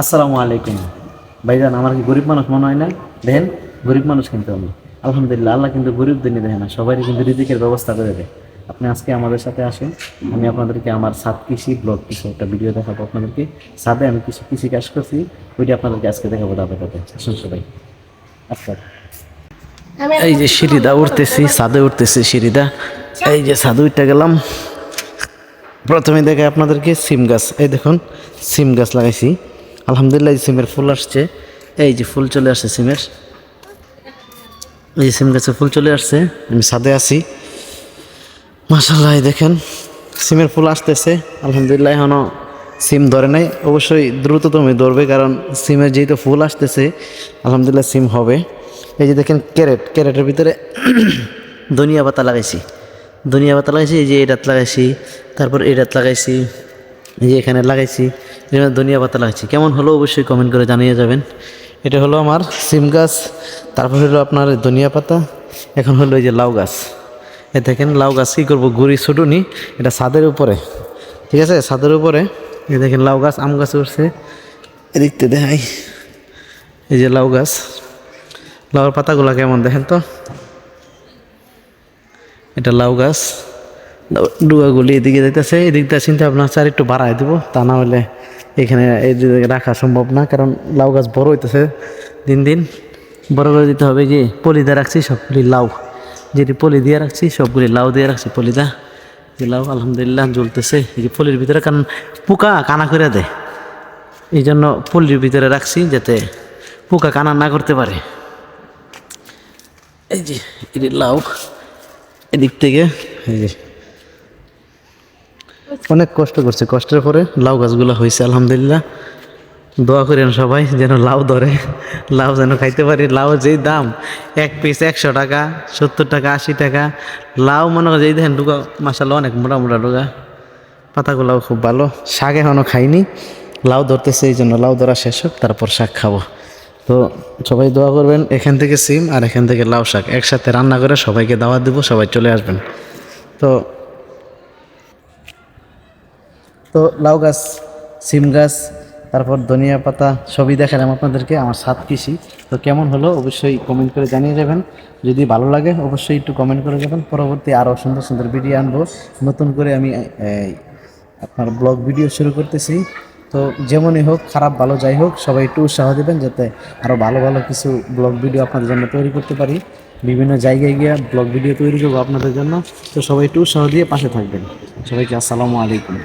আসসালামু আলাইকুম। ভাইজান আমার কি গরিব মানুষ মনে হয় না? দেখেন গরিব মানুষ কিন্তু আমি। আলহামদুলিল্লাহ আল্লাহ কিন্তু গরিব দিনই দেয় না সবারই কিন্তু রিজিকের ব্যবস্থা করে দেয়। আপনি আজকে আমাদের সাথে আসেন আমি আপনাদেরকে আমার সাত কৃষি ব্লগ কিছু একটা ভিডিও দেখাবো আপনাদেরকে। সাদে আমি কিছু কৃষি কাজ করছি ওইটা আপনাদেরকে আজকে দেখাবো দাদা দাদা আসুন সবাই। আচ্ছা। এই যে সিঁড়িদা উঠতেছি সাদে উঠতেছি সিঁড়িদা। এই যে সাদে উঠতে গেলাম। প্রথমে দেখে আপনাদেরকে সিম গাছ। এই দেখুন সিম গাছ লাগাইছি। আলহামদুলিল্লাহ এই সিমের ফুল আসছে। এই যে ফুল চলে আসছে সিমের। এই সিম গাছে ফুল চলে আসছে। আমি সাদে আছি। মাসাল্লাহ দেখেন, সিমের ফুল আসতেছে। আলহামদুলিল্লাহ এখনও সিম ধরে নাই। অবশ্যই দ্রুততমই ধরবে, কারণ সিমের যেহেতু ফুল আসতেছে, আলহামদুলিল্লাহ সিম হবে। এই যে দেখেন, ক্যারেট, ক্যারেটের ভিতরে ধনিয়া পাতা লাগাইছি। ধনিয়া পাতা লাগাইছি, এই যে এটাত লাগাইছি, তারপর এটাত লাগাইছি। যে এখানে লাগাইছি। এখানে ধনিয়া পাতা লাগাইছি। কেমন হলো অবশ্যই কমেন্ট করে জানিয়ে যাবেন। এটা হলো আমার সিম গাছ, তারপর হলো আপনার ধনিয়া পাতা, এখন হলো এই যে লাউ গাছ। এ দেখেন লাউ গাছ কী করব, গুড়ি ছুটুনি, এটা ছাদের উপরে। ঠিক আছে? ছাদের উপরে। এ দেখেন লাউ গাছ, আম গাছ উঠছে। এদিকতে দেখাই। এই যে লাউ গাছ। লাউর পাতাগুলো কেমন দেখেন তো? এটা লাউ গাছ। ডুয়াগুলি এদিকে যাইতেছে, এদিক দিয়ে চিন্তা ভাবনা চার একটু বাড়াই দিব। তা না হলে এখানে রাখা সম্ভব না, কারণ লাউ গাছ বড় হইতেছে দিন দিন। বড় করে দিতে হবে যে দিয়ে রাখছি, সবগুলি লাউ। যেটি পলি দিয়ে রাখছি, সবগুলি লাউ দিয়ে রাখছি পলিদা যে লাউ আলহামদুলিল্লাহ জ্বলতেছে, এই যে পলির ভিতরে, কারণ পোকা কানা করে দেয়। এই জন্য পলির ভিতরে রাখছি, যাতে পোকা কানা না করতে পারে। এই যে, এটি লাউ। এদিক থেকে, এই যে অনেক কষ্ট করছে। কষ্টের পরে লাউ গাছগুলো হয়েছে, আলহামদুলিল্লাহ। দোয়া করেন সবাই যেন লাউ ধরে, লাউ যেন খাইতে পারি। লাউ যেই দাম, এক পিস একশো টাকা, সত্তর টাকা, আশি টাকা। লাউ মনে হয় যেই দেখেন ডুগা মাসাল অনেক মোটা মোটা ডুগা পাতাগুলাও খুব ভালো। শাক এখনও খাইনি। লাউ ধরতেছে, এই জন্য লাউ ধরা শেষ হোক, তারপর শাক খাব। তো সবাই দোয়া করবেন, এখান থেকে সিম আর এখান থেকে লাউ শাক। একসাথে রান্না করে সবাইকে দাওয়াত দেবো, সবাই চলে আসবেন। তো তো লাউ গাছ, সিম গাছ, তারপর ধনিয়া পাতা সবই দেখালাম আপনাদেরকে, আমার সাত কৃষি। তো কেমন হলো অবশ্যই কমেন্ট করে জানিয়ে যাবেন যদি ভালো লাগে অবশ্যই একটু কমেন্ট করে যাবেন পরবর্তী আরও সুন্দর সুন্দর ভিডিও আনব। নতুন করে আমি আপনার ব্লগ ভিডিও শুরু করতেছি। তো যেমনই হোক, খারাপ ভালো যাই হোক, সবাই একটু উৎসাহ দেবেন যাতে আরও ভালো ভালো কিছু ব্লগ ভিডিও আপনাদের জন্য তৈরি করতে পারি। বিভিন্ন জায়গায় গিয়ে ব্লগ ভিডিও তৈরি করব আপনাদের জন্য। তো সবাই একটু উৎসাহ দিয়ে পাশে থাকবেন। সবাইকে আসসালামু আলাইকুম।